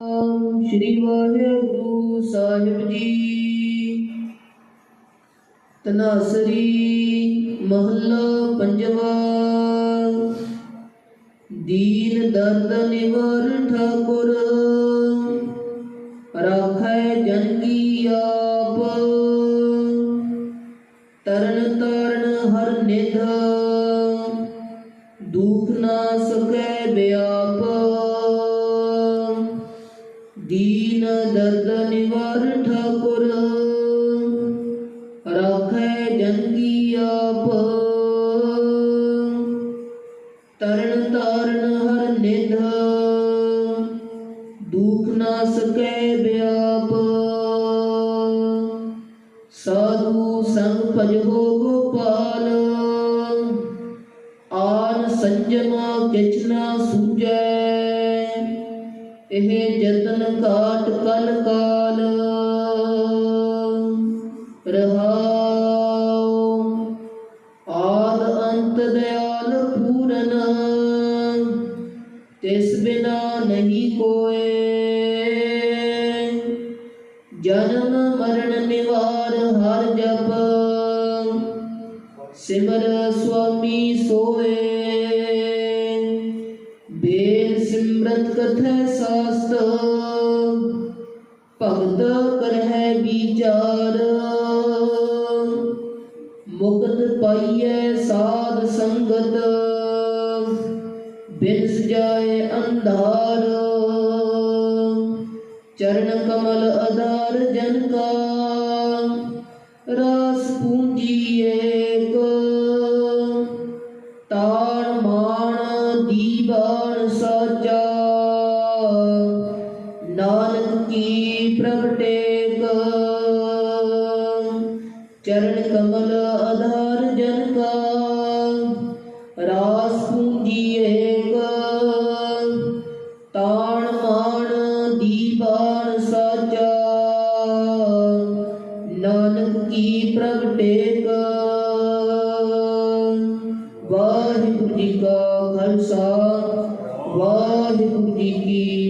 ਸ੍ਰੀ ਵਾਹਿਗੁਰੂ ਸਾਹਿਬ ਜੀ ਤਨਾਸਰੀ ਮਹੱਲਾ ਪੰਜਵਾ। ਦੀਨ ਦਰਦ ਨਿਵਾਰ ਠਾਕੁਰ, ਰਾਖੈ ਜਨ ਕੀ ਆਪ। ਤਰਨ ਤਾਰਨ ਹਰ ਨਿਧ, ਦੁਖ ਨਾ ਸਕੈ ਬਿਆਪ। ਦੀਨ ਦਰਦ ਨਿਵਾਰ ਠਾਕੁਰ ਰਾਖੈ ਜਨ ਕੀ ਆਪ ਤਰਨ ਤਾਰਨ ਹਰ ਨਿਧ ਦੁਖ ਨਾ ਸਕੈ ਬਿਆਪ ਸਾਧੂ ਸੰਗ ਭਜੋ ਗੋਪਾਲ ਆਨ ਸੰਜਮ ਕਿਛ ਨਾ ਇਹ ਜਤਨ ਘਾਟ ਕਲ ਕਾਲ। ਰਹਾਉ। ਆਦ ਅੰਤ ਦਿਆਲ ਪੂਰਨ। ਤਿਸ ਬਿਨਾ ਨਹੀਂ ਕੋਏ। ਜਨਮ ਮਰਨ ਨਿਵਾਰ ਹਰ ਜਪ। ਸਿਮਰ ਸੁਆਮੀ ਸੋਏ। ਕਥੈ ਸਾਸਤ, ਭਗਤ ਕਰਹਿ ਵਿਚਾਰ। ਮੁਕਤ ਪਾਈਐ ਸਾਧ ਸੰਗਤ ਬਿਨ ਸਜਾਏ ਅੰਧਾਰ। ਚਰਨ ਕਮਲ ਆਧਾਰ ਜਨ ਕਾ, ਰਸ ਪੂੰਜੀ ਏਕ। ਤਾਣ ਮਾਣ ਦੀਵਾਨ ਸਾਚਾ ਕੀ ਪ੍ਰਗਟੇਕ ਚਰਨ ਕਮਲ ਆਧਾਰ ਜਨ ਕਾ, ਰਾਸ ਪੂੰਜੀ ਏਕ। ਤਾਣ ਮਾਣ ਦੀਵਾਨ ਸਾਚਾ, ਨਾਨਕ ਕੀ ਪ੍ਰਗਟੇਕ ਵਾਹਿਗੁਰੂ ਜੀ ਕਾ ਖਾਲਸਾ, ਵਾਹਿਗੁਰੂ ਜੀ ਕੀ